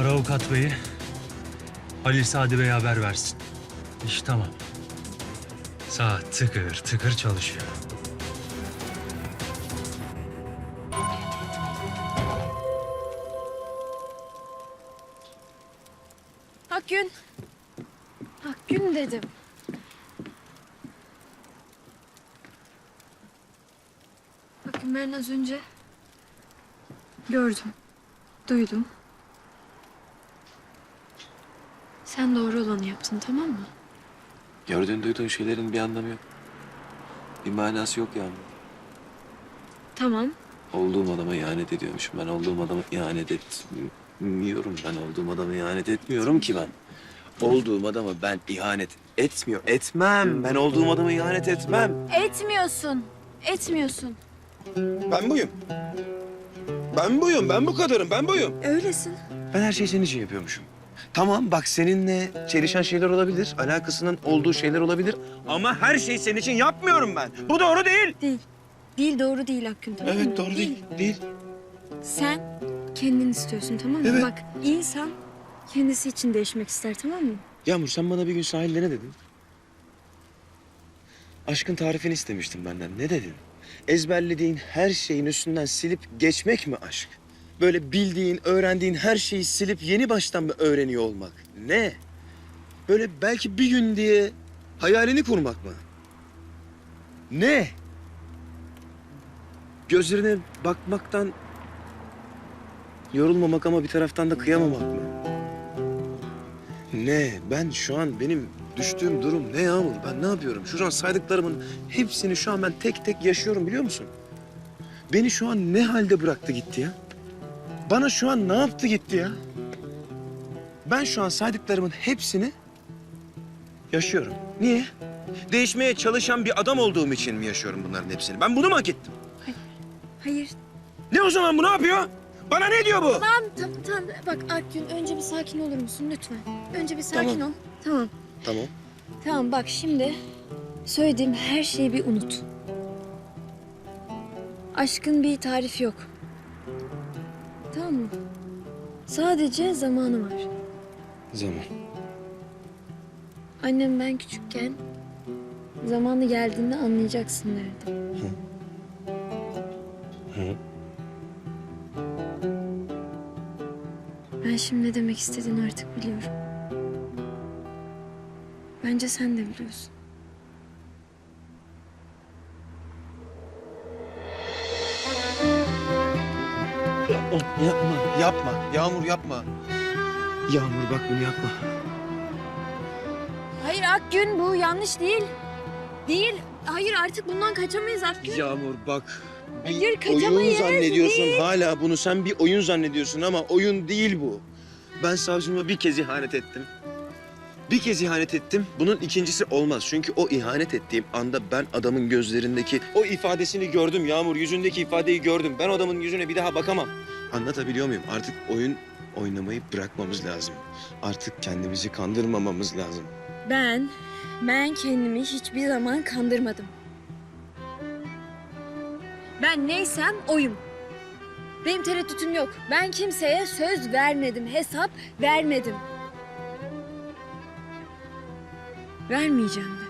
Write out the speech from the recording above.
Para avukat beyi Halil Sadi Bey'e haber versin. İş tamam. Saat tıkır tıkır çalışıyor. Akgün. Akgün dedim. Akgün ben az önce gördüm, duydum. Sen doğru olanı yaptın tamam mı? Gördüğün duyduğun şeylerin bir anlamı yok. Bir manası yok yani. Tamam. Olduğum adama ihanet ediyormuşum. Ben olduğum adama ihanet etmiyorum. Ben olduğum adama ihanet etmiyorum ki ben. Olduğum adama ben ihanet etmiyor. Etmem. Ben olduğum adama ihanet etmem. Etmiyorsun. Etmiyorsun. Ben buyum. Ben buyum. Ben bu kadarım. Ben buyum. Öylesin. Ben her şeyi senin için yapıyormuşum. Tamam bak seninle çelişen şeyler olabilir. Alakasının olduğu şeyler olabilir. Ama her şeyi senin için yapmıyorum ben. Bu doğru değil. Değil. Değil doğru değil Akgün tamam mı? Evet doğru değil. Değil. Sen kendin istiyorsun tamam mı? Evet. Bak insan kendisi için değişmek ister tamam mı? Yağmur sen bana bir gün sahilde ne dedin? Aşkın tarifini istemiştin benden. Ne dedin? Ezberlediğin her şeyin üstünden silip geçmek mi aşk? Böyle bildiğin, öğrendiğin her şeyi silip yeni baştan mı öğreniyor olmak? Ne? Böyle belki bir gün diye hayalini kurmak mı? Ne? Gözlerine bakmaktan yorulmamak ama bir taraftan da kıyamamak mı? Ne? Ben şu an benim düştüğüm durum ne Yağmur? Ben ne yapıyorum? Şu an saydıklarımın hepsini şu an ben tek tek yaşıyorum biliyor musun? Beni şu an ne halde bıraktı gitti ya? Bana şu an ne yaptı gitti ya? Ben şu an saydıklarımın hepsini yaşıyorum. Niye? Değişmeye çalışan bir adam olduğum için mi yaşıyorum bunların hepsini? Ben bunu mu hak ettim? Hayır. Ne o zaman bu ne yapıyor? Bana ne diyor bu? Tamam tamam tamam. Bak Akgün önce bir sakin olur musun lütfen? Önce bir sakin Tamam. ol. Tamam. Tamam. Tamam bak şimdi söylediğim her şeyi bir unut. Aşkın bir tarifi yok. Tamam mı? Sadece zamanı var. Zaman. Annem ben küçükken zamanı geldiğinde anlayacaksın derdi. Hı. Ben şimdi ne demek istediğini artık biliyorum. Bence sen de biliyorsun. Yapma, yapma, yapma. Yağmur yapma. Yağmur bak bunu yapma. Hayır Akgün bu yanlış değil. Değil. Hayır artık bundan kaçamayız Akgün. Yağmur bak. Bir Hayır, oyun kaçamayız, zannediyorsun değil. hala bunu. Sen bir oyun zannediyorsun ama oyun değil bu. Ben savcıma bir kez ihanet ettim. Bir kez ihanet ettim. Bunun ikincisi olmaz. Çünkü o ihanet ettiğim anda ben adamın gözlerindeki o ifadesini gördüm. Yağmur yüzündeki ifadeyi gördüm. Ben o adamın yüzüne bir daha bakamam. Anlatabiliyor muyum? Artık oyun oynamayı bırakmamız lazım. Artık kendimizi kandırmamamız lazım. Ben, ben kendimi hiçbir zaman kandırmadım. Ben neysem oyum. Benim tereddütüm yok. Ben kimseye söz vermedim, hesap vermedim. Vermeyeceğim de.